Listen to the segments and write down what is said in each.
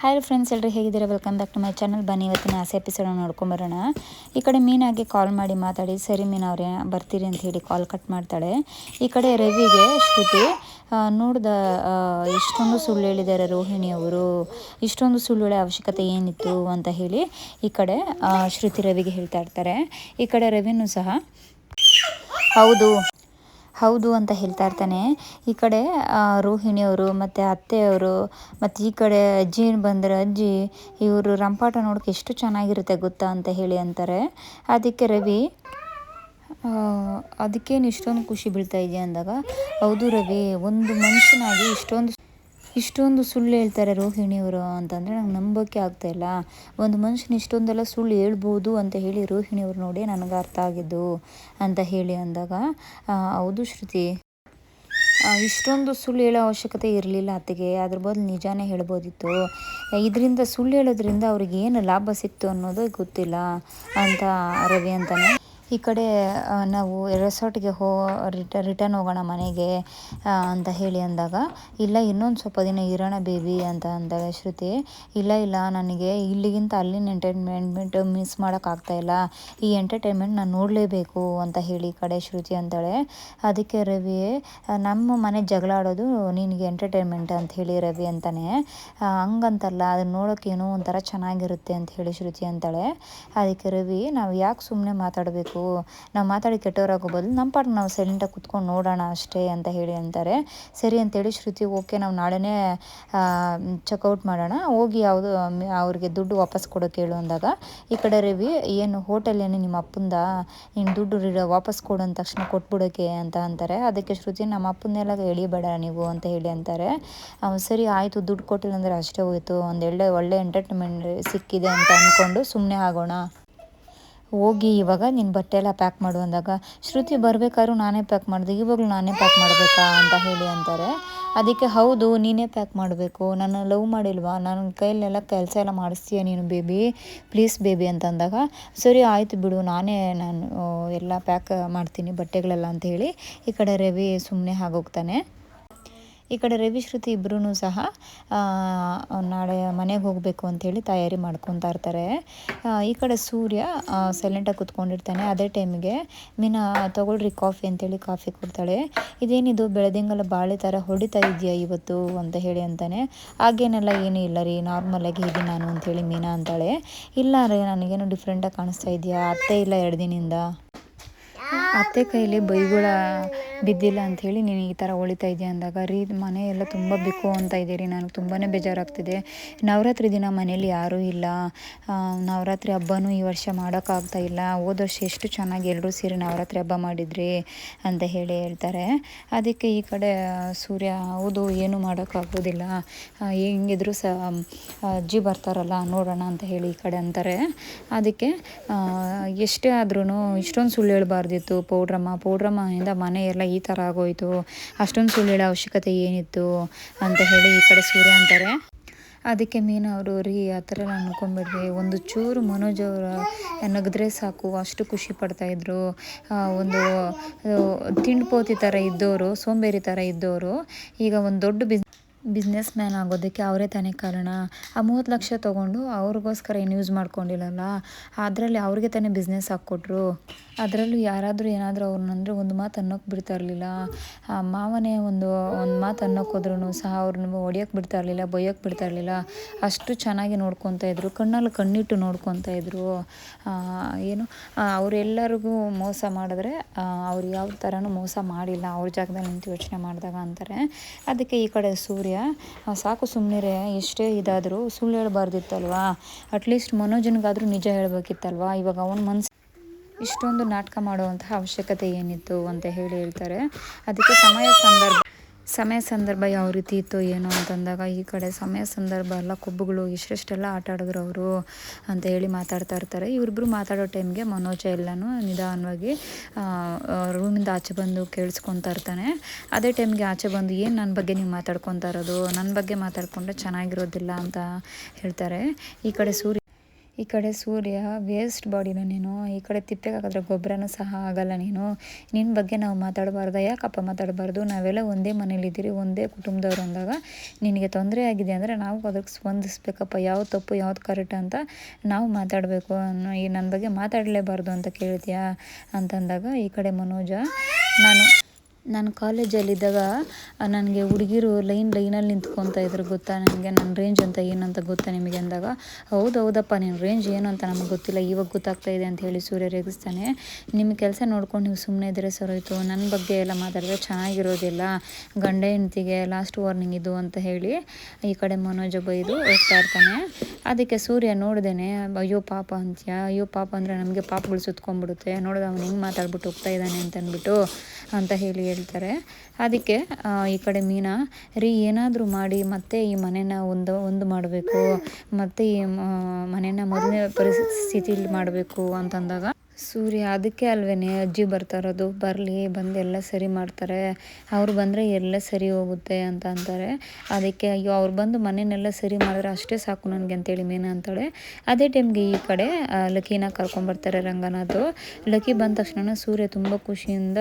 Hi friends ಎಲ್ಲರೂ ಹೇಗಿದ್ದೀರಾ? Welcome back to my channel ಬನ್ನಿ, ಇವತ್ತಿನ ಆಸೆ ಎಪಿಸೋಡ್ ನೋಡ್ಕೊಂಬರೋಣ ಈ ಕಡೆ ಮೀನಾಗೆ ಕಾಲ್ ಮಾಡಿ ಮಾತಾಡಿ, ಸರಿ ಮೀನು ಅವ್ರೆ, ಬರ್ತೀರಿ ಅಂತ ಹೇಳಿ ಕಾಲ್ ಕಟ್ ಮಾಡ್ತಾಳೆ. ಈ ಕಡೆ ರವಿಗೆ ಶ್ರುತಿ ನೋಡ್ದ ಇಷ್ಟೊಂದು ಸುಳ್ಳು ಹೇಳಿದ್ದಾರೆ ರೋಹಿಣಿ ಅವರು. ಇಷ್ಟೊಂದು ಸುಳ್ಳು ಹೇಳೋ ಅವಶ್ಯಕತೆ ಏನಿತ್ತು? ಅಂತ ಹೇಳಿ ಈ ಕಡೆ ಶ್ರುತಿ ರವಿಗೆ ಹೇಳ್ತಾ ಇರ್ತಾರೆ. ಈ ಕಡೆ ರವಿನೂ ಸಹ, ಹೌದು ಹೌದು ಅಂತ ಹೇಳ್ತಾ ಇರ್ತಾನೆ. ಈ ಕಡೆ ರೋಹಿಣಿಯವರು ಮತ್ತು ಅತ್ತೆಯವರು ಮತ್ತು ಈ ಕಡೆ ಅಜ್ಜಿ ಬಂದರೆ, ಅಜ್ಜಿ, ಇವರು ರಂಪಾಟ ನೋಡೋಕೆ ಎಷ್ಟು ಚೆನ್ನಾಗಿರುತ್ತೆ ಗೊತ್ತಾ? ಅಂತ ಹೇಳಿ ಅಂತಾರೆ. ಅದಕ್ಕೆ ರವಿ ಅದಕ್ಕೇನು ಇಷ್ಟೊಂದು ಖುಷಿ ಬೀಳ್ತಾ ಇದೆಯಾ? ಅಂದಾಗ, ಹೌದು ರವಿ, ಒಂದು ಮನುಷ್ಯನಾಗಿ ಇಷ್ಟೊಂದು ಇಷ್ಟೊಂದು ಸುಳ್ಳು ಹೇಳ್ತಾರೆ ರೋಹಿಣಿಯವರು ಅಂತಂದರೆ ನಂಗೆ ನಂಬೋಕೆ ಆಗ್ತಾಯಿಲ್ಲ ಒಂದು ಮನುಷ್ಯನ ಇಷ್ಟೊಂದೆಲ್ಲ ಸುಳ್ಳು ಹೇಳ್ಬೋದು ಅಂತ ಹೇಳಿ ರೋಹಿಣಿಯವ್ರು ನೋಡಿ ನನಗೆ ಅರ್ಥ ಆಗಿದ್ದು ಅಂತ ಹೇಳಿ ಅಂದಾಗ ಹೌದು ಶ್ರುತಿ. ಇಷ್ಟೊಂದು ಸುಳ್ಳು ಹೇಳೋ ಅವಶ್ಯಕತೆ ಇರಲಿಲ್ಲ ಅತ್ತಿಗೆ. ಅದ್ರ ಬದಲು ನಿಜಾನೇ ಹೇಳ್ಬೋದಿತ್ತು. ಇದರಿಂದ ಸುಳ್ಳು ಹೇಳೋದ್ರಿಂದ ಅವ್ರಿಗೆ ಏನು ಲಾಭ ಸಿಕ್ತು ಅನ್ನೋದು ಗೊತ್ತಿಲ್ಲ ಅಂತ ರವಿ ಅಂತಾನೆ ಈ ಕಡೆ ನಾವು ರೆಸಾರ್ಟ್ಗೆ ಹೋ ರಿಟ ರಿಟರ್ನ್ ಹೋಗೋಣ ಮನೆಗೆ ಅಂತ ಹೇಳಿ ಅಂದಾಗ, ಇಲ್ಲ, ಇನ್ನೊಂದು ಸ್ವಲ್ಪ ದಿನ ಇರೋಣ ಬೇಬಿ ಅಂತ ಅಂದಾಗ ಶ್ರುತಿ, ಇಲ್ಲ ಇಲ್ಲ, ನನಗೆ ಇಲ್ಲಿಗಿಂತ ಅಲ್ಲಿನ ಎಂಟರ್ಟೈನ್ಮೆಂಟ್ ಮಿಸ್ ಮಾಡೋಕ್ಕಾಗ್ತಾ ಇಲ್ಲ. ಈ ಎಂಟರ್ಟೈನ್ಮೆಂಟ್ ನಾನು ನೋಡಲೇಬೇಕು ಅಂತ ಹೇಳಿ ಈ ಕಡೆ ಶ್ರುತಿ ಅಂತಾಳೆ. ಅದಕ್ಕೆ ರವಿ ನಮ್ಮ ಮನೆ ಜಗಳ ಆಡೋದು ನಿನಗೆ ಎಂಟರ್ಟೈನ್ಮೆಂಟ್ ಅಂತ ಹೇಳಿ ರವಿ ಅಂತಾನೆ. ಹಂಗಂತಲ್ಲ ಅದನ್ನ ನೋಡೋಕೆ ಏನೋ ಒಂಥರ ಚೆನ್ನಾಗಿರುತ್ತೆ ಅಂತ ಹೇಳಿ ಶ್ರುತಿ ಅಂತಾಳೆ. ಅದಕ್ಕೆ ರವಿ, ನಾವು ಯಾಕೆ ಸುಮ್ಮನೆ ಮಾತಾಡಬೇಕು? ನಾವು ಮಾತಾಡಿ ಕೆಟ್ಟವರಾಗೋ ಬದಲು ನಮ್ಮ ಪಾಟ್ ನಾವು ಸೈಲೆಂಟಾಗಿ ಕುತ್ಕೊಂಡು ನೋಡೋಣ ಅಷ್ಟೇ ಅಂತ ಹೇಳಿ ಅಂತಾರೆ. ಸರಿ ಅಂತೇಳಿ ಶ್ರುತಿ, ಓಕೆ ನಾವು ನಾಳೆನೇ ಚೆಕ್ಔಟ್ ಮಾಡೋಣ. ಹೋಗಿ ಯಾವುದು, ಅವ್ರಿಗೆ ದುಡ್ಡು ವಾಪಸ್ ಕೊಡೋಕೆ ಹೇಳು ಅಂದಾಗ, ಈ ಕಡೆ ರವಿ, ಏನು ಹೋಟೆಲ್ ಏನು ನಿಮ್ಮ ಅಪ್ಪಂದ, ನೀನು ದುಡ್ಡು ವಾಪಸ್ ಕೊಡೋ ಅಂದ ತಕ್ಷಣ ಕೊಟ್ಬಿಡೋಕೆ ಅಂತ ಅಂತಾರೆ. ಅದಕ್ಕೆ ಶ್ರುತಿ, ನಮ್ಮ ಅಪ್ಪನ್ನೆಲ್ಲ ಎಳಿಬೇಡ ನೀವು ಅಂತ ಹೇಳಿ ಅಂತಾರೆ. ಸರಿ ಆಯಿತು, ದುಡ್ಡು ಕೊಟ್ಟಿಲ್ಲ ಅಂದರೆ ಅಷ್ಟೇ ಹೋಯಿತು. ಒಂದು ಒಳ್ಳೆ ಒಳ್ಳೆ ಎಂಟರ್ಟೈನ್ಮೆಂಟ್ ಸಿಕ್ಕಿದೆ ಅಂತ ಅಂದ್ಕೊಂಡು ಸುಮ್ಮನೆ ಆಗೋಣ. ಹೋಗಿ ಇವಾಗ ನಿನ್ನ ಬಟ್ಟೆ ಎಲ್ಲ ಪ್ಯಾಕ್ ಮಾಡು ಅಂದಾಗ, ಶ್ರುತಿ ಬರಬೇಕಾದ್ರೂ ನಾನೇ ಪ್ಯಾಕ್ ಮಾಡಿದೆ, ಇವಾಗಲೂ ನಾನೇ ಪ್ಯಾಕ್ ಮಾಡಬೇಕಾ? ಅಂತ ಹೇಳಿ ಅಂತಾರೆ. ಅದಕ್ಕೆ, ಹೌದು, ನೀನೇ ಪ್ಯಾಕ್ ಮಾಡಬೇಕು. ನಾನು ಲವ್ ಮಾಡಿಲ್ವಾ? ನನ್ನ ಕೈಲೆಲ್ಲ ಕೆಲಸ ಎಲ್ಲ ಮಾಡಿಸ್ತೀಯ ನೀನು, ಬೇಬಿ? ಪ್ಲೀಸ್ ಬೇಬಿ, ಅಂತ ಅಂದಾಗ, ಸರಿ, ಆಯಿತು ಬಿಡು. ನಾನೇ ನಾನು ಎಲ್ಲ ಪ್ಯಾಕ್ ಮಾಡ್ತೀನಿ ಬಟ್ಟೆಗಳೆಲ್ಲ, ಅಂತ ಹೇಳಿ ಈ ಕಡೆ ರವಿ ಸುಮ್ಮನೆ ಆಗೋಗ್ತಾನೆ. ಈ ಕಡೆ ರವಿ ಶ್ರುತಿ ಇಬ್ಬರೂ ಸಹ ನಾಳೆ ಮನೆಗೆ ಹೋಗಬೇಕು ಅಂಥೇಳಿ ತಯಾರಿ ಮಾಡ್ಕೊತಾ ಇರ್ತಾರೆ. ಈ ಕಡೆ ಸೂರ್ಯ ಸೈಲೆಂಟಾಗಿ ಕುತ್ಕೊಂಡಿರ್ತಾನೆ. ಅದೇ ಟೈಮಿಗೆ ಮೀನಾ, ತೊಗೊಳ್ರಿ ಕಾಫಿ ಅಂತೇಳಿ ಕಾಫಿ ಕೊಡ್ತಾಳೆ. ಇದೇನಿದು, ಬೆಳೆದಿಂಗಲ ಬಾಳೆ ಥರ ಹೊಡಿತಾ ಇದೆಯಾ ಇವತ್ತು ಅಂತ ಹೇಳಿ ಅಂತಾನೆ. ಹಾಗೇನೆಲ್ಲ ಏನೂ ಇಲ್ಲ ರೀ ನಾರ್ಮಲಾಗಿ ಇದ್ದೀನಿ ನಾನು ಅಂಥೇಳಿ ಮೀನಾ ಅಂತಾಳೆ. ಇಲ್ಲ ರೀ, ನನಗೇನು ಡಿಫ್ರೆಂಟಾಗಿ ಕಾಣಿಸ್ತಾ ಇದೆಯಾ? ಅತ್ತೆ ಇಲ್ಲ ಎರಡು ದಿನದಿಂದ. ಅತ್ತೆ ಕೈಯಲ್ಲಿ ಬೈಗುಳ ಬಿದ್ದಿಲ್ಲ ಅಂಥೇಳಿ ನೀನು ಈ ಥರ ಹೊಳಿತಾ ಇದೆಯಾ ಅಂದಾಗ, ರೀ, ಮನೆ ಎಲ್ಲ ತುಂಬ ಬಿಕೋ ಅಂತ ಇದ್ದೀರಿ, ನನಗೆ ತುಂಬಾ ಬೇಜಾರಾಗ್ತಿದೆ. ನವರಾತ್ರಿ ದಿನ ಮನೇಲಿ ಯಾರೂ ಇಲ್ಲ. ನವರಾತ್ರಿ ಹಬ್ಬನೂ ಈ ವರ್ಷ ಮಾಡೋಕ್ಕಾಗ್ತಾ ಇಲ್ಲ. ಹೋದ ವರ್ಷ ಎಷ್ಟು ಚೆನ್ನಾಗಿ ಎಲ್ಲರೂ ಸೇರಿ ನವರಾತ್ರಿ ಹಬ್ಬ ಮಾಡಿದ್ರಿ ಅಂತ ಹೇಳಿ ಹೇಳ್ತಾರೆ. ಅದಕ್ಕೆ ಈ ಕಡೆ ಸೂರ್ಯ, ಹೌದು, ಏನೂ ಮಾಡೋಕ್ಕಾಗೋದಿಲ್ಲ. ಹೆಂಗಿದ್ರೂ ಹೆಂಗಿದ್ರು ಸ ಅಜ್ಜಿ ಬರ್ತಾರಲ್ಲ, ನೋಡೋಣ ಅಂತ ಹೇಳಿ ಈ ಕಡೆ ಅಂತಾರೆ. ಅದಕ್ಕೆ ಎಷ್ಟೇ ಆದ್ರೂ ಇಷ್ಟೊಂದು ಸುಳ್ಳು ಹೇಳ್ಬಾರ್ದಿತ್ತು. ಪೌಡ್ರಮ್ಮ ಪೌಡ್ರಮ್ಮಯಿಂದ ಮನೆ ಎಲ್ಲ ಈ ಥರ ಆಗೋಯ್ತು. ಅಷ್ಟೊಂದು ಸುಳ್ಳು ಹೇಳೋ ಅವಶ್ಯಕತೆ ಏನಿತ್ತು ಅಂತ ಹೇಳಿ ಈ ಕಡೆ ಸೂರ್ಯ ಅಂತಾರೆ. ಅದಕ್ಕೆ ಮೀನು ಅವರು, ರೀ ಆ ಥರ ಎಲ್ಲ ಅನ್ಕೊಂಬಿಡ್ರಿ ಒಂದು ಚೂರು ಮನೋಜ್ ಅವರ ನಗದ್ರೆ ಸಾಕು, ಅಷ್ಟು ಖುಷಿ ಪಡ್ತಾಯಿದ್ರು ಒಂದು ತಿಂಡ್ಪೋತಿ ಥರ ಇದ್ದವರು ಸೋಂಬೇರಿ ಥರ ಇದ್ದವರು ಈಗ ಒಂದು ದೊಡ್ಡ ಬಿಸ್ ಬಿಸ್ನೆಸ್ ಮ್ಯಾನ್ ಆಗೋದಕ್ಕೆ ಅವರೇ ತಾನೇ ಕಾರಣ. ಆ ಮೂವತ್ತು ಲಕ್ಷ ತೊಗೊಂಡು ಅವ್ರಿಗೋಸ್ಕರ ಏನು ಯೂಸ್ ಮಾಡ್ಕೊಂಡಿಲ್ಲಲ್ಲ? ಅದರಲ್ಲಿ ಅವ್ರಿಗೆ ತಾನೇ ಬಿಸ್ನೆಸ್ ಹಾಕ್ಕೊಟ್ರು. ಅದರಲ್ಲೂ ಯಾರಾದರೂ ಏನಾದರೂ ಅವ್ರನ್ನಂದ್ರೆ ಒಂದು ಮಾತು ಅನ್ನೋಕ್ಕೆ ಬಿಡ್ತಾ ಇರಲಿಲ್ಲ. ಮಾವನೇ ಒಂದು ಒಂದು ಮಾತು ಅನ್ನೋಕ್ಕೆ ಹೋದ್ರೂ ಸಹ ಅವ್ರನ್ನ ಹೊಡಿಯೋಕೆ ಬಿಡ್ತಾ ಇರಲಿಲ್ಲ, ಬೈಯೋಕೆ ಬಿಡ್ತಾ ಇರಲಿಲ್ಲ. ಅಷ್ಟು ಚೆನ್ನಾಗಿ ನೋಡ್ಕೊತಾ ಇದ್ರು, ಕಣ್ಣಲ್ಲಿ ಕಣ್ಣಿಟ್ಟು ನೋಡ್ಕೊತಾ ಇದ್ರು. ಏನು ಅವರೆಲ್ಲರಿಗೂ ಮೋಸ ಮಾಡಿದ್ರೆ ಅವ್ರು ಯಾವ ಥರನೂ ಮೋಸ ಮಾಡಿಲ್ಲ. ಅವ್ರ ಜಾಗದಲ್ಲಿ ನಿಂತು ಯೋಚನೆ ಮಾಡಿದಾಗ ಅಂತಾರೆ. ಅದಕ್ಕೆ ಈ ಕಡೆ ಸೂರ್ಯ ಆ, ಸಾಕು ಸುಮ್ಮನೆ ಎಷ್ಟೇ ಇದಾದರೂ ಸುಳ್ಳು ಹೇಳ್ಬಾರ್ದಿತ್ತಲ್ವಾ? ಅಟ್ಲೀಸ್ಟ್ ಮನೋಜನಿಗಾದರೂ ನಿಜ ಹೇಳಬೇಕಿತ್ತಲ್ವಾ? ಇವಾಗ ಅವನ ಮನಸ್ಸು ಇಷ್ಟೊಂದು ನಾಟಕ ಮಾಡುವಂತಹ ಅವಶ್ಯಕತೆ ಏನಿತ್ತು ಅಂತ ಹೇಳಿ ಹೇಳ್ತಾರೆ. ಅದಕ್ಕೆ ಸಮಯ ಸಂದರ್ಭ ಸಮಯ ಸಂದರ್ಭ ಯಾವ ರೀತಿ ಇತ್ತು ಏನು ಅಂತಂದಾಗ ಈ ಕಡೆ ಸಮಯ ಸಂದರ್ಭ ಎಲ್ಲ ಕೊಬ್ಬುಗಳು ಎಷ್ಟೆಷ್ಟೆಲ್ಲ ಆಟ ಆಡಿದ್ರು ಅವರು ಅಂತ ಹೇಳಿ ಮಾತಾಡ್ತಾ ಇರ್ತಾರೆ. ಇವರಿಬ್ರು ಮಾತಾಡೋ ಟೈಮ್ಗೆ ಮನೋಜ ಎಲ್ಲನೂ ನಿಧಾನವಾಗಿ ರೂಮಿಂದ ಆಚೆ ಬಂದು ಕೇಳಿಸ್ಕೊತಾ ಇರ್ತಾನೆ. ಅದೇ ಟೈಮ್ಗೆ ಆಚೆ ಬಂದು ಏನು ನನ್ನ ಬಗ್ಗೆ ನೀವು ಮಾತಾಡ್ಕೊತಾ ಇರೋದು? ನನ್ನ ಬಗ್ಗೆ ಮಾತಾಡ್ಕೊಂಡ್ರೆ ಚೆನ್ನಾಗಿರೋದಿಲ್ಲ ಅಂತ ಹೇಳ್ತಾರೆ. ಈ ಕಡೆ ಸೂರ್ಯ ಈ ಕಡೆ ಸೂರ್ಯ ವೇಸ್ಟ್ ಬಾಡಿನ ನೀನು, ಈ ಕಡೆ ತಿಪ್ಪೆಗೆ ಹಾಕಿದ್ರೆ ಗೊಬ್ಬರನೂ ಸಹ ಆಗಲ್ಲ ನೀನು. ನಿನ್ನ ಬಗ್ಗೆ ನಾವು ಮಾತಾಡಬಾರ್ದ. ಯಾಕಪ್ಪ ಮಾತಾಡಬಾರ್ದು? ನಾವೆಲ್ಲ ಒಂದೇ ಮನೇಲಿದ್ದೀರಿ ಒಂದೇ ಕುಟುಂಬದವ್ರು ಅಂದಾಗ ನಿನಗೆ ತೊಂದರೆ ಆಗಿದೆ ಅಂದರೆ ನಾವು ಅದಕ್ಕೆ ಸ್ಪಂದಿಸ್ಬೇಕಪ್ಪ. ಯಾವ್ದು ತಪ್ಪು, ಯಾವ್ದು ಕರೆಕ್ಟ್ ಅಂತ ನಾವು ಮಾತಾಡಬೇಕು. ಅನ್ನೋ ಈ ನನ್ನ ಬಗ್ಗೆ ಮಾತಾಡಲೇಬಾರ್ದು ಅಂತ ಕೇಳ್ತೀಯಾ? ಅಂತಂದಾಗ ಈ ಕಡೆ ಮನೋಜ, ನಾನು ನಾನು ಕಾಲೇಜಲ್ಲಿದ್ದಾಗ ನನಗೆ ಹುಡುಗಿರು ಲೈನ್ ಲೈನಲ್ಲಿ ನಿಂತ್ಕೊತಾ ಇದ್ರು ಗೊತ್ತಾ? ನನಗೆ ನನ್ನ ರೇಂಜ್ ಅಂತ ಏನಂತ ಗೊತ್ತಾ ನಿಮಗೆ ಅಂದಾಗ, ಹೌದು, ಹೌದಪ್ಪ, ನಿನ್ನ ರೇಂಜ್ ಏನು ಅಂತ ನಮಗೆ ಗೊತ್ತಿಲ್ಲ, ಇವಾಗ ಗೊತ್ತಾಗ್ತಾ ಇದೆ ಅಂತ ಹೇಳಿ ಸೂರ್ಯ ರೇಗಿಸ್ತಾನೆ. ನಿಮ್ಮ ಕೆಲಸ ನೋಡ್ಕೊಂಡು ನೀವು ಸುಮ್ಮನೆ ಇದ್ದರೆ ಸರೋಯ್ತು. ನನ್ನ ಬಗ್ಗೆ ಎಲ್ಲ ಮಾತಾಡಿದ್ರೆ ಚೆನ್ನಾಗಿರೋದಿಲ್ಲ. ಗಂಡ ಹೆಂಡ್ತಿಗೆ ಲಾಸ್ಟ್ ವಾರ್ನಿಂಗ್ ಇದು ಅಂತ ಹೇಳಿ ಈ ಕಡೆ ಮನೋಜ ಬೈದು ಹೋಗ್ತಾ ಇರ್ತಾನೆ. ಅದಕ್ಕೆ ಸೂರ್ಯ ನೋಡ್ದೇನೆ, ಅಯ್ಯೋ ಪಾಪ ಅಂತ್ಯ, ಅಯ್ಯೋ ಪಾಪ ಅಂದರೆ ನಮಗೆ ಪಾಪಗಳು ಸುತ್ಕೊಂಡ್ಬಿಡುತ್ತೆ, ನೋಡಿದ ಅವನು ಹೆಂಗೆ ಮಾತಾಡ್ಬಿಟ್ಟು ಹೋಗ್ತಾ ಇದ್ದಾನೆ ಅಂತ ಅಂದ್ಬಿಟ್ಟು ಅಂತ ಹೇಳಿ ಹೇಳ್ತಾರೆ. ಅದಕ್ಕೆ ಈ ಕಡೆ ಮೀನಾ, ರೀ, ಏನಾದರೂ ಮಾಡಿ, ಮತ್ತೆ ಈ ಮನೇನ ಒಂದು ಒಂದು ಮಾಡಬೇಕು, ಮತ್ತೆ ಈ ಮನೇನ ಮೊದಲನೇ ಪರಿಸ್ಥಿತಿಲಿ ಮಾಡಬೇಕು ಅಂತಂದಾಗ ಸೂರ್ಯ, ಅದಕ್ಕೆ ಅಲ್ವೇ ಅಜ್ಜಿ ಬರ್ತಾ ಇರೋದು, ಬರಲಿ, ಬಂದು ಎಲ್ಲ ಸರಿ ಮಾಡ್ತಾರೆ, ಅವ್ರು ಬಂದರೆ ಎಲ್ಲ ಸರಿ ಹೋಗುತ್ತೆ ಅಂತ ಅಂತಾರೆ. ಅದಕ್ಕೆ ಅಯ್ಯೋ, ಅವ್ರು ಬಂದು ಮನೆಯನ್ನೆಲ್ಲ ಸರಿ ಮಾಡಿದ್ರೆ ಅಷ್ಟೇ ಸಾಕು ನನಗೆ ಅಂತೇಳಿ ಮೀನಾ ಅಂತಾಳೆ. ಅದೇ ಟೈಮ್ಗೆ ಈ ಕಡೆ ಲಕಿನ ಕರ್ಕೊಂಬರ್ತಾರೆ ರಂಗನಾಥ್. ಲಕ್ಕಿ ಬಂದ ತಕ್ಷಣ ಸೂರ್ಯ ತುಂಬ ಖುಷಿಯಿಂದ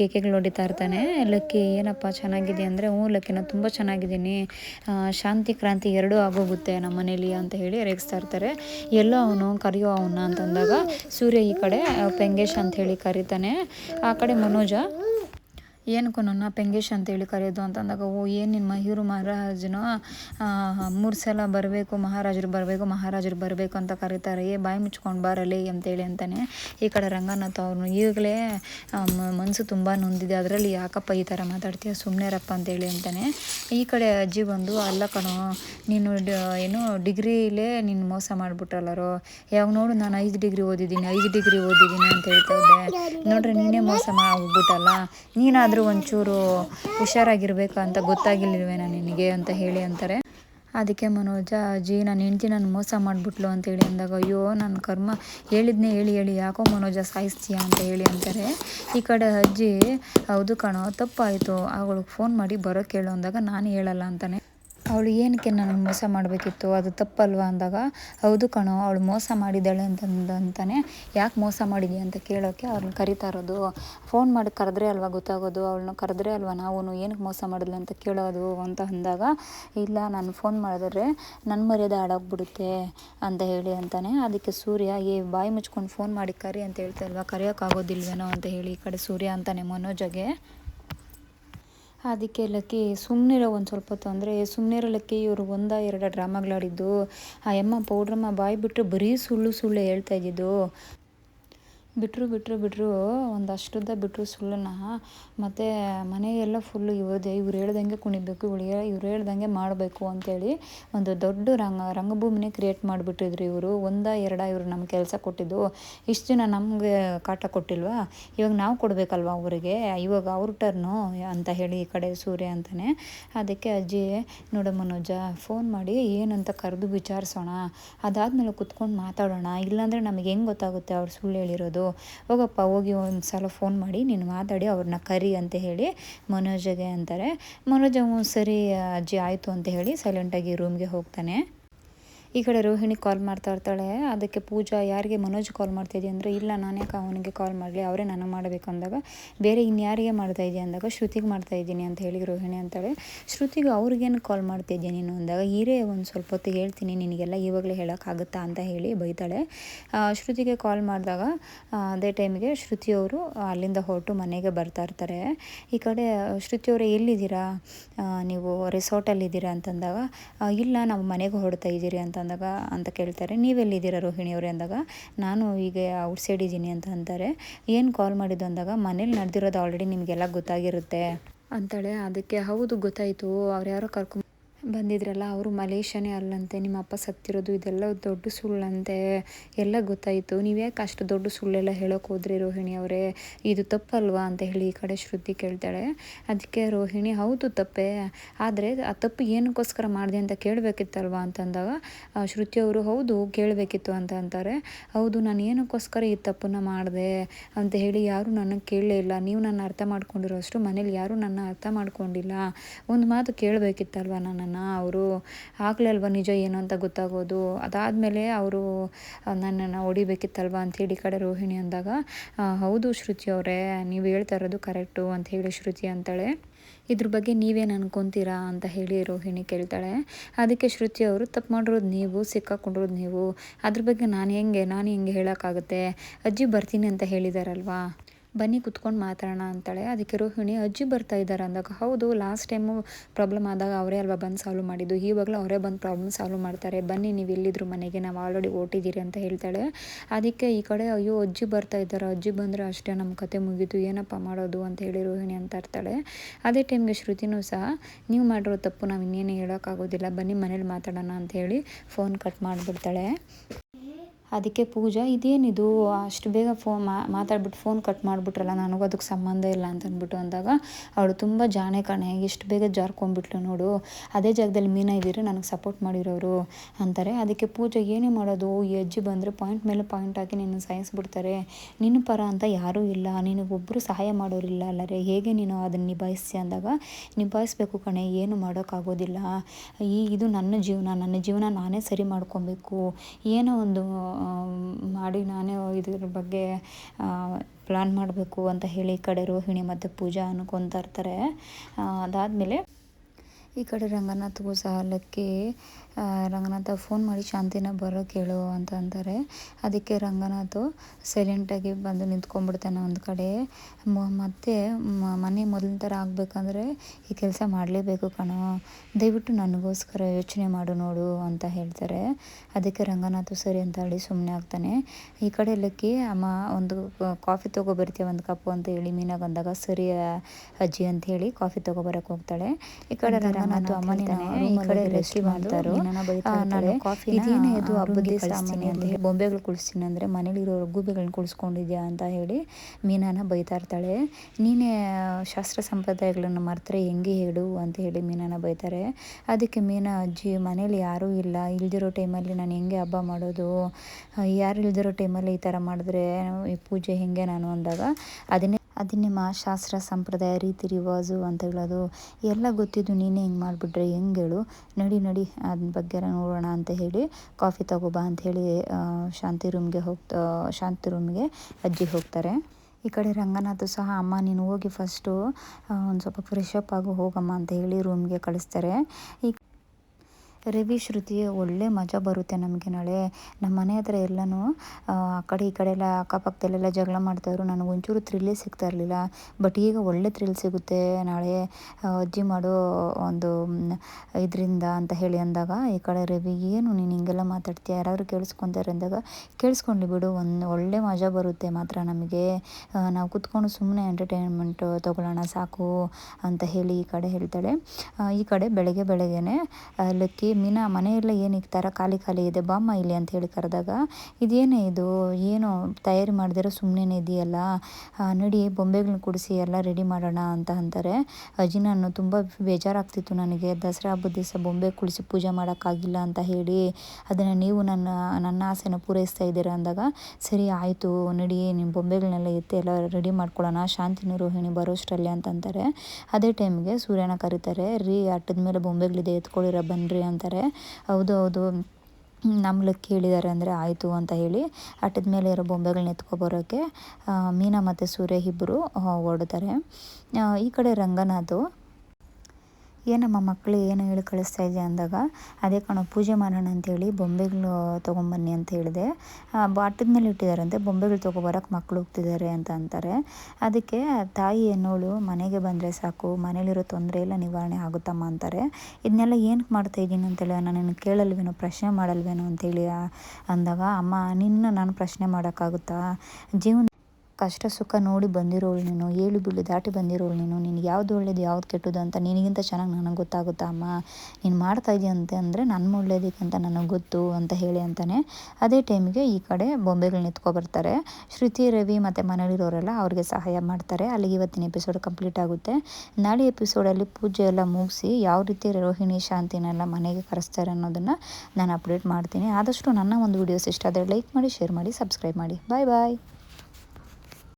ಕೇಕೆಗಳು ಹೊಡಿತಾ ಇರ್ತಾನೆ. ಲಕ್ಕಿ, ಏನಪ್ಪ ಚೆನ್ನಾಗಿದೆ ಅಂದರೆ, ಹ್ಞೂ ಲಕ್ಕಿನ ತುಂಬ ಚೆನ್ನಾಗಿದ್ದೀನಿ. ಶಾಂತಿ ಕ್ರಾಂತಿ ಎರಡೂ ಆಗೋಗುತ್ತೆ ನಮ್ಮ ಮನೇಲಿ ಅಂತ ಹೇಳಿ ರೇಗಿಸ್ತಾ ಇರ್ತಾರೆ. ಎಲ್ಲೋ ಅವನು, ಕರೆಯೋ ಅವನು ಅಂತಂದಾಗ ಸೂರ್ಯ ಈ ಕಡೆ ಪೆಂಗೇಶ್ ಅಂತ ಹೇಳಿ ಕರೀತಾನೆ. ಆ ಕಡೆ ಮನೋಜ. ಏನಕ್ಕೂ ನನ್ನ ಪೆಂಗೇಶ್ ಅಂತೇಳಿ ಕರೆಯೋದು ಅಂತಂದಾಗ, ಓ, ಏನು ನಿನ್ನ ಮಯೂರು ಮಹಾರಾಜನು? ಮೂರು ಸಲ ಬರಬೇಕು, ಮಹಾರಾಜರು ಬರಬೇಕು ಮಹಾರಾಜರು ಬರಬೇಕು ಅಂತ ಕರೀತಾರೆ. ಏ, ಬಾಯಿ ಮುಚ್ಕೊಂಡು ಬರಲಿ ಅಂತೇಳಿ ಅಂತಾನೆ ಈ ಕಡೆ ರಂಗನಾಥ್ ಅವ್ರನ್ನ ಈಗಲೇ ಮನಸ್ಸು ತುಂಬ ನೊಂದಿದೆ. ಅದರಲ್ಲಿ ಯಾಕಪ್ಪ ಈ ಥರ ಮಾತಾಡ್ತೀಯ? ಸುಮ್ಮನೆ ರಪ್ಪ ಅಂತೇಳಿ ಅಂತಾನೆ. ಈ ಕಡೆ ಅಜ್ಜಿ ಬಂದು, ಅಲ್ಲ ಕಣೋ, ನೀನು ಏನು ಡಿಗ್ರಿಲೇ ನೀನು ಮೋಸ ಮಾಡಿಬಿಟ್ರಲ್ಲರೋ? ಯಾವಾಗ ನೋಡು, ನಾನು ಐದು ಡಿಗ್ರಿ ಓದಿದ್ದೀನಿ, ಐದು ಡಿಗ್ರಿ ಓದಿದ್ದೀನಿ ಅಂತ ಹೇಳ್ತಾ ಇದ್ದೆ. ನೋಡ್ರಿ ನೀನೇ ಮೋಸ ಮಾಡ್ಬಿಟ್ಟಲ್ಲ ನೀನಾದರೂ ಒಂಚೂರು ಹುಷಾರಾಗಿರ್ಬೇಕು ಅಂತ ಗೊತ್ತಾಗಿರ್ಲಿಲ್ವೇನೋ ನಿನಗೆ ಅಂತ ಹೇಳಿ ಅಂತಾರೆ. ಅದಕ್ಕೆ ಮನೋಜ, ಅಜ್ಜಿ, ನಾನು ಹೆಂಡ್ತಿ ನಾನು ಮೋಸ ಮಾಡಿಬಿಟ್ಲು ಅಂತೇಳಿ ಅಂದಾಗ, ಅಯ್ಯೋ ನನ್ನ ಕರ್ಮ ಹೇಳಿದ್ನೇ ಹೇಳಿ ಹೇಳಿ, ಯಾಕೋ ಮನೋಜ ಸಾಯಿಸ್ತೀಯ ಅಂತ ಹೇಳಿ ಅಂತಾರೆ. ಈ ಕಡೆ ಅಜ್ಜಿ, ಹೌದು ಕಣೋ, ತಪ್ಪಾಯಿತು. ಅವಳಿಗೆ ಫೋನ್ ಮಾಡಿ ಬರೋಕ್ಕೆ ಹೇಳು ಅಂದಾಗ ನಾನು ಹೇಳಲ್ಲ ಅಂತಾನೆ. ಅವಳು ಏನಕ್ಕೆ ನನಗೆ ಮೋಸ ಮಾಡಬೇಕಿತ್ತು? ಅದು ತಪ್ಪಲ್ವಾ ಅಂದಾಗ, ಹೌದು ಕಣೋ, ಅವಳು ಮೋಸ ಮಾಡಿದ್ದಾಳೆ ಅಂತಂದಂತಾನೆ ಯಾಕೆ ಮೋಸ ಮಾಡಿದ್ಯಾ ಅಂತ ಕೇಳೋಕ್ಕೆ ಅವ್ರನ್ನ ಕರಿತಾ ಇರೋದು. ಫೋನ್ ಮಾಡಿ ಕರೆದ್ರೆ ಅಲ್ವಾ ಗೊತ್ತಾಗೋದು? ಅವಳನ್ನ ಕರೆದ್ರೆ ಅಲ್ವಾ ನಾವು ಏನಕ್ಕೆ ಮೋಸ ಮಾಡಿದ್ಲು ಅಂತ ಕೇಳೋದು ಅಂತ ಅಂದಾಗ, ಇಲ್ಲ, ನಾನು ಫೋನ್ ಮಾಡಿದ್ರೆ ನನ್ನ ಮರ್ಯಾದೆ ಹಾಳಾಗ್ಬಿಡುತ್ತೆ ಅಂತ ಹೇಳಿ ಅಂತಾನೆ, ಅದಕ್ಕೆ ಸೂರ್ಯ, ಏ, ಬಾಯಿ ಮುಚ್ಕೊಂಡು ಫೋನ್ ಮಾಡಿ ಕರಿ ಅಂತ ಹೇಳ್ತಾ ಇಲ್ವಾ? ಕರೆಯೋಕ್ಕಾಗೋದಿಲ್ವೇನೋ ಅಂತ ಹೇಳಿ ಈ ಕಡೆ ಸೂರ್ಯ ಅಂತಾನೆ ಮನೋಜಗೆ. ಅದಕ್ಕೆ ಲಕ್ಕಿ ಸುಮ್ಮನಿರೋ ಒಂದು ಸ್ವಲ್ಪ ಹೊತ್ತು ಅಂದರೆ ಸುಮ್ಮನಿರೋ ಲಕ್ಕಿ ಇವರು ಒಂದ ಎರಡು ಡ್ರಾಮಾಗಳಾಡಿದ್ದು ಆ ಯಮ್ಮ ಪೌಡ್ರಮ್ಮ ಬಾಯಿ ಬಿಟ್ಟು ಬರೀ ಸುಳ್ಳು ಸುಳ್ಳು ಹೇಳ್ತಾ ಇದ್ದಿದ್ದು. ಬಿಟ್ಟರು ಬಿಟ್ಟರು ಬಿಟ್ಟರು ಒಂದು ಅಷ್ಟುದ್ದ ಬಿಟ್ಟರು ಸುಳ್ಳನ್ನ. ಮತ್ತು ಮನೆಯೆಲ್ಲ ಫುಲ್ಲು ಇವ್ರದ್ದೇ ಇವ್ರು ಹೇಳ್ದಂಗೆ ಕುಣಿಬೇಕು, ಇವಳು ಇವ್ರು ಹೇಳ್ದಂಗೆ ಮಾಡಬೇಕು ಅಂತೇಳಿ ಒಂದು ದೊಡ್ಡ ರಂಗ, ರಂಗಭೂಮಿನೇ ಕ್ರಿಯೇಟ್ ಮಾಡಿಬಿಟ್ಟಿದ್ರು ಇವರು. ಒಂದ, ಎರಡ ಇವರು ನಮ್ಮ ಕೆಲಸ ಕೊಟ್ಟಿದ್ದು. ಇಷ್ಟು ದಿನ ನಮಗೆ ಕಾಟ ಕೊಟ್ಟಿಲ್ವಾ? ಇವಾಗ ನಾವು ಕೊಡಬೇಕಲ್ವ ಅವರಿಗೆ? ಇವಾಗ ಅವ್ರ ಟರ್ನು ಅಂತ ಹೇಳಿ ಈ ಕಡೆ ಸೂರ್ಯ ಅಂತಲೇ ಅದಕ್ಕೆ ಅಜ್ಜಿ, ನೋಡು ಮನೋಜ ಫೋನ್ ಮಾಡಿ ಏನಂತ ಕರೆದು ವಿಚಾರಿಸೋಣ. ಅದಾದಮೇಲೆ ಕುತ್ಕೊಂಡು ಮಾತಾಡೋಣ. ಇಲ್ಲಾಂದರೆ ನಮಗೆ ಹೆಂಗೆ ಗೊತ್ತಾಗುತ್ತೆ ಅವ್ರು ಸುಳ್ಳು ಹೇಳಿರೋದು? ಹೋಗಪ್ಪ, ಹೋಗಿ ಒಂದು ಸಲ ಫೋನ್ ಮಾಡಿ, ನೀನು ಮಾತಾಡಿ, ಅವ್ರನ್ನ ಕರಿ ಅಂತ ಹೇಳಿ ಮನೋಜಗೆ ಅಂತಾರೆ. ಮನೋಜ ಸರಿ, ಅಜ್ಜಿ ಆಯಿತು ಅಂತ ಹೇಳಿ ಸೈಲೆಂಟಾಗಿ ರೂಮ್ಗೆ ಹೋಗ್ತಾನೆ. ಈ ಕಡೆ ರೋಹಿಣಿ ಕಾಲ್ ಮಾಡ್ತಾ ಇರ್ತಾಳೆ, ಅದಕ್ಕೆ ಪೂಜಾ, ಯಾರಿಗೆ ಮನೋಜ್ ಕಾಲ್ ಮಾಡ್ತಾ ಇದೆಯಾ ಅಂದರೆ, ಇಲ್ಲ, ನಾನು ಯಾಕೆ ಅವನಿಗೆ ಕಾಲ್ ಮಾಡಲಿ, ಅವರೇ ನಾನು ಮಾಡಬೇಕು ಅಂದಾಗ, ಬೇರೆ ಇನ್ಯಾರಿಗೆ ಮಾಡ್ತಾ ಇದೆಯಾ ಅಂದಾಗ, ಶ್ರುತಿಗೆ ಮಾಡ್ತಾ ಇದ್ದೀನಿ ಅಂತ ಹೇಳಿ ರೋಹಿಣಿ ಅಂತಾಳೆ. ಶ್ರುತಿಗೆ ಅವ್ರಿಗೇನು ಕಾಲ್ ಮಾಡ್ತಾ ಇದೆಯಾ ನೀನು ಅಂದಾಗ ಹೀರೇ ಒಂದು ಸ್ವಲ್ಪ ಹೊತ್ತಿಗೆ ಹೇಳ್ತೀನಿ, ನಿನಗೆಲ್ಲ ಇವಾಗಲೇ ಹೇಳೋಕ್ಕಾಗುತ್ತಾ ಅಂತ ಹೇಳಿ ಬೈತಾಳೆ. ಶ್ರುತಿಗೆ ಕಾಲ್ ಮಾಡಿದಾಗ ಅದೇ ಟೈಮಿಗೆ ಶ್ರುತಿಯವರು ಅಲ್ಲಿಂದ ಹೊರಟು ಮನೆಗೆ ಬರ್ತಾ ಇರ್ತಾರೆ. ಈ ಕಡೆ ಶ್ರುತಿಯವರೇ, ಎಲ್ಲಿದ್ದೀರಾ? ನೀವು ರೆಸಾರ್ಟಲ್ಲಿದ್ದೀರಾ ಅಂತಂದಾಗ ಇಲ್ಲ, ನಾವು ಮನೆಗೆ ಹೊರಡ್ತಾ ಇದ್ದೀರಿ ಅಂತಂದಾಗ ಅಂತ ಕೇಳ್ತಾರೆ. ನೀವೆಲ್ಲಿದ್ದೀರಾ ರೋಹಿಣಿಯವರೇ ಅಂದಾಗ, ನಾನು ಈಗ ಔಟ್ ಸೈಡ್ ಇದ್ದೀನಿ ಅಂತ ಅಂತಾರೆ. ಏನು ಕಾಲ್ ಮಾಡಿದ್ದು ಅಂದಾಗ, ಮನೇಲಿ ನಡೆದಿರೋದು ಆಲ್ರೆಡಿ ನಿಮಗೆಲ್ಲ ಗೊತ್ತಾಗಿರುತ್ತೆ. ಅಂತಾಳೆ, ಅದಕ್ಕೆ ಹೌದು ಗೊತ್ತಾಯಿತು. ಅವ್ರು ಯಾರೋ ಕರ್ಕೊಂಡು ಬಂದಿದ್ರಲ್ಲ, ಅವರು ಮಲೇಷ್ಯಾನೇ ಅಲ್ಲಂತೆ, ನಿಮ್ಮ ಅಪ್ಪ ಸತ್ತಿರೋದು ಇದೆಲ್ಲ ದೊಡ್ಡ ಸುಳ್ಳಂತೆ, ಎಲ್ಲ ಗೊತ್ತಾಯಿತು. ನೀವು ಯಾಕೆ ಅಷ್ಟು ದೊಡ್ಡ ಸುಳ್ಳೆಲ್ಲ ಹೇಳೋಕೆ ಹೋದ್ರಿ ರೋಹಿಣಿ ಅವರೇ? ಇದು ತಪ್ಪಲ್ವಾ ಅಂತ ಹೇಳಿ ಈ ಕಡೆ ಶ್ರುತಿ ಕೇಳ್ತಾಳೆ. ಅದಕ್ಕೆ ರೋಹಿಣಿ, ಹೌದು ತಪ್ಪೇ, ಆದರೆ ಆ ತಪ್ಪು ಏನಕ್ಕೋಸ್ಕರ ಮಾಡಿದೆ ಅಂತ ಕೇಳಬೇಕಿತ್ತಲ್ವಾ ಅಂತಂದಾಗ ಶ್ರುತಿ ಅವರು, ಹೌದು ಕೇಳಬೇಕಿತ್ತು ಅಂತ ಅಂತಾರೆ. ಹೌದು, ನಾನು ಏನಕ್ಕೋಸ್ಕರ ಈ ತಪ್ಪನ್ನು ಮಾಡಿದೆ ಅಂತ ಹೇಳಿ ಯಾರೂ ನನಗೆ ಕೇಳಲೇ ಇಲ್ಲ. ನೀವು ನನ್ನ ಅರ್ಥ ಮಾಡ್ಕೊಂಡಿರೋ ಅಷ್ಟು ಮನೇಲಿ ಯಾರೂ ನನ್ನ ಅರ್ಥ ಮಾಡ್ಕೊಂಡಿಲ್ಲ. ಒಂದು ಮಾತು ಕೇಳಬೇಕಿತ್ತಲ್ವ ನನ್ನನ್ನು? ಕಣ ಅವರು ಹಾಕ್ಲಲ್ವ ನಿಜ ಏನು ಅಂತ ಗೊತ್ತಾಗೋದು. ಅದಾದಮೇಲೆ ಅವರು ನನ್ನನ್ನು ಹೊಡಿಬೇಕಿತ್ತಲ್ವ ಅಂಥೇಳಿ ಕಡೆ ರೋಹಿಣಿ ಅಂದಾಗ ಹೌದು ಶ್ರುತಿ ಅವರೇ, ನೀವು ಹೇಳ್ತಾ ಇರೋದು ಕರೆಕ್ಟು ಅಂತ ಹೇಳಿ ಶ್ರುತಿ ಅಂತಾಳೆ. ಇದ್ರ ಬಗ್ಗೆ ನೀವೇನು ಅನ್ಕೊಂತೀರಾ ಅಂತ ಹೇಳಿ ರೋಹಿಣಿ ಕೇಳ್ತಾಳೆ. ಅದಕ್ಕೆ ಶ್ರುತಿ ಅವರು, ತಪ್ಪು ಮಾಡಿರೋದು ನೀವು, ಸಿಕ್ಕಾಕೊಂಡಿರೋದು ನೀವು. ಅದ್ರ ಬಗ್ಗೆ ನಾನು ಹೆಂಗೆ ನಾನು ಹೆಂಗೆ ಹೇಳೋಕ್ಕಾಗುತ್ತೆ? ಅಜ್ಜಿ ಬರ್ತೀನಿ ಅಂತ ಹೇಳಿದಾರಲ್ವಾ? ಬನ್ನಿ ಕುತ್ಕೊಂಡು ಮಾತಾಡೋಣ ಅಂತಾಳೆ. ಅದಕ್ಕೆ ರೋಹಿಣಿ, ಅಜ್ಜಿ ಬರ್ತಾ ಇದ್ದಾರೆ ಅಂದಾಗ, ಹೌದು ಲಾಸ್ಟ್ ಟೈಮು ಪ್ರಾಬ್ಲಮ್ ಆದಾಗ ಅವರೇ ಅಲ್ವಾ ಬಂದು ಸಾಲ್ವ್ ಮಾಡಿದ್ದು. ಈವಾಗಲೂ ಅವರೇ ಬಂದು ಪ್ರಾಬ್ಲಮ್ ಸಾಲ್ವ್ ಮಾಡ್ತಾರೆ. ಬನ್ನಿ, ನೀವು ಎಲ್ಲಿದ್ರು ಮನೆಗೆ, ನಾವು ಆಲ್ರೆಡಿ ಓಟಿದ್ದೀರಿ ಅಂತ ಹೇಳ್ತಾಳೆ. ಅದಕ್ಕೆ ಈ ಕಡೆ, ಅಯ್ಯೋ, ಅಜ್ಜಿ ಬರ್ತಾ ಇದ್ದಾರೆ. ಅಜ್ಜಿ ಬಂದರೆ ಅಷ್ಟೇ ನಮ್ಮ ಕತೆ ಮುಗೀತು. ಏನಪ್ಪ ಮಾಡೋದು ಅಂತ ಹೇಳಿ ರೋಹಿಣಿ ಅಂತ ಇರ್ತಾಳೆ ಅದೇ ಟೈಮ್ಗೆ ಶ್ರುತಿನೂ ಸಹ, ನೀವು ಮಾಡಿರೋ ತಪ್ಪು ನಾವು ಇನ್ನೇನು ಹೇಳೋಕ್ಕಾಗೋದಿಲ್ಲ. ಬನ್ನಿ ಮನೇಲಿ ಮಾತಾಡೋಣ ಅಂತ ಹೇಳಿ ಫೋನ್ ಕಟ್ ಮಾಡಿಬಿಡ್ತಾಳೆ. ಅದಕ್ಕೆ ಪೂಜಾ, ಇದೇನಿದು? ಅಷ್ಟು ಬೇಗ ಫೋನ್ ಮಾತಾಡ್ಬಿಟ್ಟು ಫೋನ್ ಕಟ್ ಮಾಡಿಬಿಟ್ರಲ್ಲ, ನನಗೂ ಅದಕ್ಕೆ ಸಂಬಂಧ ಇಲ್ಲ ಅಂತ ಅಂದ್ಬಿಟ್ಟು ಅಂದಾಗ, ಅವಳು ತುಂಬ ಜಾಣೆ ಕಣೆ, ಎಷ್ಟು ಬೇಗ ಜಾರ್ಕೊಂಡ್ಬಿಟ್ಲು ನೋಡು. ಅದೇ ಜಾಗದಲ್ಲಿ ಮೀನ ಇದ್ದೀರಿ? ನನಗೆ ಸಪೋರ್ಟ್ ಮಾಡಿರೋರು ಅಂತಾರೆ. ಅದಕ್ಕೆ ಪೂಜೆ, ಏನೇ ಮಾಡೋದು? ಈ ಅಜ್ಜಿ ಬಂದರೆ ಪಾಯಿಂಟ್ ಮೇಲೆ ಪಾಯಿಂಟ್ ಹಾಕಿ ನಿನ್ನ ಸಾಯಿಸ್ಬಿಡ್ತಾರೆ ನಿನ್ನ ಪರ ಅಂತ ಯಾರೂ ಇಲ್ಲ. ನಿನಗೊಬ್ಬರು ಸಹಾಯ ಮಾಡೋರಿಲ್ಲ ಅಲ್ಲರೇ. ಹೇಗೆ ನೀನು ಅದನ್ನು ನಿಭಾಯಿಸಿ ಅಂದಾಗ, ನಿಭಾಯಿಸ್ಬೇಕು ಕಣೆ, ಏನು ಮಾಡೋಕ್ಕಾಗೋದಿಲ್ಲ. ಈ, ಇದು ನನ್ನ ಜೀವನ. ನನ್ನ ಜೀವನ ನಾನೇ ಸರಿ ಮಾಡ್ಕೊಬೇಕು. ಏನೋ ಒಂದು ಮಾಡಿ ನಾನೇ ಇದ್ರ ಬಗ್ಗೆ ಪ್ಲ್ಯಾನ್ ಮಾಡಬೇಕು ಅಂತ ಹೇಳಿ ಈ ಕಡೆ ರೋಹಿಣಿ ಮತ್ತು ಪೂಜಾ ಅನ್ಕೊತಾ ಇರ್ತಾರೆ. ಅದಾದಮೇಲೆ ಈ ಕಡೆ ರಂಗನಾಥ್ಗೂ ಸಹ ರಂಗನಾಥ ಫೋನ್ ಮಾಡಿ ಶಾಂತಿನ ಬರೋ ಕೇಳು ಅಂತ ಅಂತಾರೆ. ಅದಕ್ಕೆ ರಂಗನಾಥ್ ಸೈಲೆಂಟಾಗಿ ಬಂದು ನಿಂತ್ಕೊಂಡ್ಬಿಡ್ತಾನೆ ಒಂದು ಕಡೆ. ಮತ್ತೆ ಮನೆ ಮೊದಲಿನ ಥರ ಆಗಬೇಕಂದ್ರೆ ಈ ಕೆಲಸ ಮಾಡಲೇಬೇಕು ಕಣೋ. ದಯವಿಟ್ಟು ನನಗೋಸ್ಕರ ಯೋಚನೆ ಮಾಡು ನೋಡು ಅಂತ ಹೇಳ್ತಾರೆ. ಅದಕ್ಕೆ ರಂಗನಾಥ್ ಸರಿ ಅಂತ ಹೇಳಿ ಸುಮ್ಮನೆ ಆಗ್ತಾನೆ. ಈ ಕಡೆ ಲಕ್ಕಿ ಅಮ್ಮ ಒಂದು ಕಾಫಿ ತೊಗೊಬರ್ತೀಯ ಒಂದು ಕಪ್ಪು ಅಂತ ಹೇಳಿ ಮೀನಾಗ ಅಂದಾಗ ಸರಿ ಅಜ್ಜಿ ಅಂತ ಹೇಳಿ ಕಾಫಿ ತೊಗೊಬರಕ್ಕೆ ಹೋಗ್ತಾಳೆ. ಈ ಕಡೆ ರಂಗನಾಥ್ ಅಮ್ಮನೇ ಈ ಕಡೆ ರೆಸ್ಟ್ ಮಾಡ್ತಾರೋ? ನಾನು ಕಾಫಿ ಇದೇನೇ ಇದು ಹಬ್ಬದ ಸಾಮಾನ್ಯ ಅಂತ ಹೇಳಿ ಬೊಂಬೆಗಳು ಕುಳಿಸ್ತೀನಿ ಅಂದರೆ ಮನೇಲಿರೋ ಗೂಬೆಗಳನ್ನ ಕುಳಿಸ್ಕೊಂಡಿದ್ಯಾ ಅಂತ ಹೇಳಿ ಮೀನಾನ ಬೈತಾ ಇರ್ತಾಳೆ. ನೀನೇ ಶಾಸ್ತ್ರ ಸಂಪ್ರದಾಯಗಳನ್ನು ಮರ್ತರೆ ಹೆಂಗೆ ಹೇಳು ಅಂತ ಹೇಳಿ ಮೀನಾನ ಬೈತಾರೆ. ಅದಕ್ಕೆ ಮೀನಾ ಅಜ್ಜಿ ಮನೇಲಿ ಯಾರೂ ಇಲ್ಲ. ಇಲ್ದಿರೋ ಟೈಮಲ್ಲಿ ನಾನು ಹೆಂಗೆ ಹಬ್ಬ ಮಾಡೋದು? ಯಾರು ಇಲ್ದಿರೋ ಟೈಮಲ್ಲಿ ಈ ಥರ ಮಾಡಿದ್ರೆ ಈ ಪೂಜೆ ಹೆಂಗೆ ನಾನು ಅಂದಾಗ ಅದನ್ನೇ ಅದು ನಿಮ್ಮ ಶಾಸ್ತ್ರ, ಸಂಪ್ರದಾಯ, ರೀತಿ, ರಿವಾಜು ಅಂತ ಹೇಳೋದು ಎಲ್ಲ ಗೊತ್ತಿದ್ದು ನೀನೇ ಹಿಂಗೆ ಮಾಡಿಬಿಟ್ರೆ ಹೆಂಗೆ ಹೇಳು? ನಡಿ ನಡಿ ಅದ್ರ ಬಗ್ಗೆ ನೋಡೋಣ ಅಂತ ಹೇಳಿ ಕಾಫಿ ತಗೋಬಾ ಅಂತ ಹೇಳಿ ಶಾಂತಿ ರೂಮ್ಗೆ ಹೋಗ್ತಾ ಶಾಂತಿ ರೂಮ್ಗೆ ಅಜ್ಜಿ ಹೋಗ್ತಾರೆ. ಈ ಕಡೆ ರಂಗನಾಥ್ ಸಹ, ಅಮ್ಮ, ನೀನು ಹೋಗಿ ಫಸ್ಟು ಒಂದು ಸ್ವಲ್ಪ ಫ್ರೆಶ್ ಅಪ್ ಆಗು, ಹೋಗಮ್ಮ ಅಂತ ಹೇಳಿ ರೂಮ್ಗೆ ಕಳಿಸ್ತಾರೆ. ಈ ರವಿ ಶ್ರುತಿ ಒಳ್ಳೆ ಮಜಾ ಬರುತ್ತೆ ನಮಗೆ ನಾಳೆ. ನಮ್ಮ ಮನೆ ಹತ್ರ ಎಲ್ಲನೂ, ಆ ಕಡೆ ಈ ಕಡೆ ಎಲ್ಲ ಅಕ್ಕಪಕ್ಕದಲ್ಲೆಲ್ಲ ಜಗಳ ಮಾಡ್ತಾಯಿದ್ರು ನನಗೆ ಒಂಚೂರು ಥ್ರಿಲ್ಲೇ ಸಿಗ್ತಾ ಇರಲಿಲ್ಲ. ಬಟ್ ಈಗ ಒಳ್ಳೆ ಥ್ರಿಲ್ ಸಿಗುತ್ತೆ ನಾಳೆ ಅಜ್ಜಿ ಮಾಡೋ ಒಂದು ಇದರಿಂದ ಅಂತ ಹೇಳಿ ಅಂದಾಗ, ಈ ಕಡೆ ರವಿ, ಏನು ನೀನು ಹಿಂಗೆಲ್ಲ ಮಾತಾಡ್ತೀಯ? ಯಾರಾದರೂ ಕೇಳಿಸ್ಕೊತಾರೆ ಅಂದಾಗ, ಕೇಳಿಸ್ಕೊಂಡ್ಲಿ ಬಿಡು, ಒಂದು ಒಳ್ಳೆ ಮಜಾ ಬರುತ್ತೆ ಮಾತ್ರ ನಮಗೆ. ನಾವು ಕುತ್ಕೊಂಡು ಸುಮ್ಮನೆ ಎಂಟರ್ಟೈನ್ಮೆಂಟ್ ತೊಗೊಳ್ಳೋಣ ಸಾಕು ಅಂತ ಹೇಳಿ ಈ ಕಡೆ ಹೇಳ್ತಾಳೆ. ಈ ಕಡೆ ಬೆಳಗ್ಗೆ ಬೆಳಗ್ಗೆನೆ ಲಕ್ಕಿ ಮೀನಾ ಮನೆಯೆಲ್ಲ ಏನು ಥರ ಖಾಲಿ ಖಾಲಿ ಇದೆ, ಬಾಮ್ಮ ಇಲ್ಲಿ ಅಂತ ಹೇಳಿ ಕರೆದಾಗ, ಇದೇನೇ ಇದು? ಏನು ತಯಾರಿ ಮಾಡಿದಿರೋ ಸುಮ್ಮನೆ ಇದೆಯಲ್ಲ? ನಡಿ ಬೊಂಬೆಗಳನ್ನ ಕುಡಿಸಿ ಎಲ್ಲ ರೆಡಿ ಮಾಡೋಣ ಅಂತ ಅಂತಾರೆ. ಅಜ್ಜಿ ನಾನು ತುಂಬ ಬೇಜಾರಾಗ್ತಿತ್ತು ನನಗೆ. ದಸರಾ ಹಬ್ಬದ ದಿವಸ ಬೊಂಬೆ ಕುಳಿಸಿ ಪೂಜೆ ಮಾಡೋಕ್ಕಾಗಿಲ್ಲ ಅಂತ ಹೇಳಿ ಅದನ್ನು ನೀವು ನನ್ನ ನನ್ನ ಆಸೆನ ಪೂರೈಸ್ತಾ ಇದ್ದೀರಾ ಅಂದಾಗ, ಸರಿ ಆಯಿತು, ನಡಿ ನಿಮ್ಮ ಬೊಂಬೆಗಳನ್ನೆಲ್ಲ ಎತ್ತಿ ಎಲ್ಲ ರೆಡಿ ಮಾಡ್ಕೊಳ್ಳೋಣ ಶಾಂತಿ ರೋಹಿಣಿ ಬರೋಷ್ಟರಲ್ಲಿ ಅಂತಂತಾರೆ ಅದೇ ಟೈಮ್ಗೆ ಸೂರ್ಯನ ಕರೀತಾರೆ, ರೀ ಅಟ್ಟದ ಮೇಲೆ ಬೊಂಬೆಗಳಿದೆ, ಎತ್ಕೊಳ್ಳಿರ ಬನ್ನಿರಿ ಅಂತ ಅಂತಾರೆ. ಹೌದು ಹೌದು. ನಮ್ಮ ಕೇಳಿದ್ದಾರೆ ಅಂದರೆ ಆಯಿತು ಅಂತ ಹೇಳಿ. ಆಟದ ಮೇಲೆ ಇರೋ ಬೊಂಬೆಗಳನ್ನ ಎತ್ಕೊಬರೋಕ್ಕೆ ಮೀನಾ ಮತ್ತು ಸೂರ್ಯ ಇಬ್ಬರು ಓಡ್ತಾರೆ ಈ ಕಡೆ ರಂಗನಾಥ್ ಏನಮ್ಮ ಮಕ್ಕಳು ಏನು ಹೇಳಿ ಕಳಿಸ್ತಾ ಇದೆ ಅಂದಾಗ, ಅದೇ ಕಣೋ, ಪೂಜೆ ಮಾಡೋಣ ಅಂತೇಳಿ ಬೊಂಬೆಗಳು ತೊಗೊಂಬನ್ನಿ ಅಂತ ಹೇಳಿದೆ. ಬಾಟದ ಮೇಲೆ ಇಟ್ಟಿದ್ದಾರಂತೆ, ಬೊಂಬೆಗಳು ತೊಗೊಬರಕ್ಕೆ ಮಕ್ಕಳು ಹೋಗ್ತಿದ್ದಾರೆ ಅಂತ ಅಂತಾರೆ. ಅದಕ್ಕೆ ತಾಯಿ ಎನ್ನೋಳು ಮನೆಗೆ ಬಂದರೆ ಸಾಕು, ಮನೇಲಿರೋ ತೊಂದರೆ ಎಲ್ಲ ನಿವಾರಣೆ ಆಗುತ್ತಮ್ಮ ಅಂತಾರೆ. ಇದನ್ನೆಲ್ಲ ಏನಕ್ಕೆ ಮಾಡ್ತಾ ಇದ್ದೀನಿ ಅಂತೇಳಿ ನಾನು ಕೇಳಲ್ವೇನೋ, ಪ್ರಶ್ನೆ ಮಾಡಲ್ವೇನೋ ಅಂತೇಳಿ ಅಂದಾಗ, ಅಮ್ಮ, ನಿನ್ನ ನಾನು ಪ್ರಶ್ನೆ ಮಾಡೋಕ್ಕಾಗುತ್ತಾ? ಜೀವನ ಕಷ್ಟ ಸುಖ ನೋಡಿ ಬಂದಿರೋಳು ನೀನು, ಏಳು ಬೀಳು ದಾಟಿ ಬಂದಿರೋಳು ನೀನು, ನಿನಗೆ ಯಾವ್ದು ಒಳ್ಳೇದು, ಯಾವ್ದು ಕೆಟ್ಟದ್ದು ಅಂತ ನಿನಗಿಂತ ಚೆನ್ನಾಗಿ ನನಗೆ ಗೊತ್ತಾಗುತ್ತಾ ಅಮ್ಮ? ನೀನು ಮಾಡ್ತಾ ಅಂತ ಅಂದರೆ ನನ್ನ ಒಳ್ಳೇದಕ್ಕಂತ ನನಗೆ ಗೊತ್ತು ಅಂತ ಹೇಳಿ ಅಂತಾನೆ ಅದೇ ಟೈಮಿಗೆ ಈ ಕಡೆ ಬೊಂಬೆಗಳನ್ನ ಎತ್ಕೊಬರ್ತಾರೆ ಶ್ರುತಿ, ರವಿ ಮತ್ತು ಮನೇಲಿರೋರೆಲ್ಲ ಅವ್ರಿಗೆ ಸಹಾಯ ಮಾಡ್ತಾರೆ. ಅಲ್ಲಿಗೆ ಇವತ್ತಿನ ಎಪಿಸೋಡ್ ಕಂಪ್ಲೀಟ್ ಆಗುತ್ತೆ. ನಾಳೆ ಎಪಿಸೋಡಲ್ಲಿ ಪೂಜೆ ಎಲ್ಲ ಮುಗಿಸಿ ಯಾವ ರೀತಿ ರೋಹಿಣಿ ಶಾಂತಿನೆಲ್ಲ ಮನೆಗೆ ಕರೆಸ್ತಾರೆ ಅನ್ನೋದನ್ನು ನಾನು ಅಪ್ಡೇಟ್ ಮಾಡ್ತೀನಿ. ಆದಷ್ಟು ನನ್ನ ಒಂದು ವೀಡಿಯೋಸ್ ಇಷ್ಟ ಆದರೆ ಲೈಕ್ ಮಾಡಿ ಶೇರ್ ಮಾಡಿ ಸಬ್ಸ್ಕ್ರೈಬ್ ಮಾಡಿ. ಬಾಯ್ ಬಾಯ್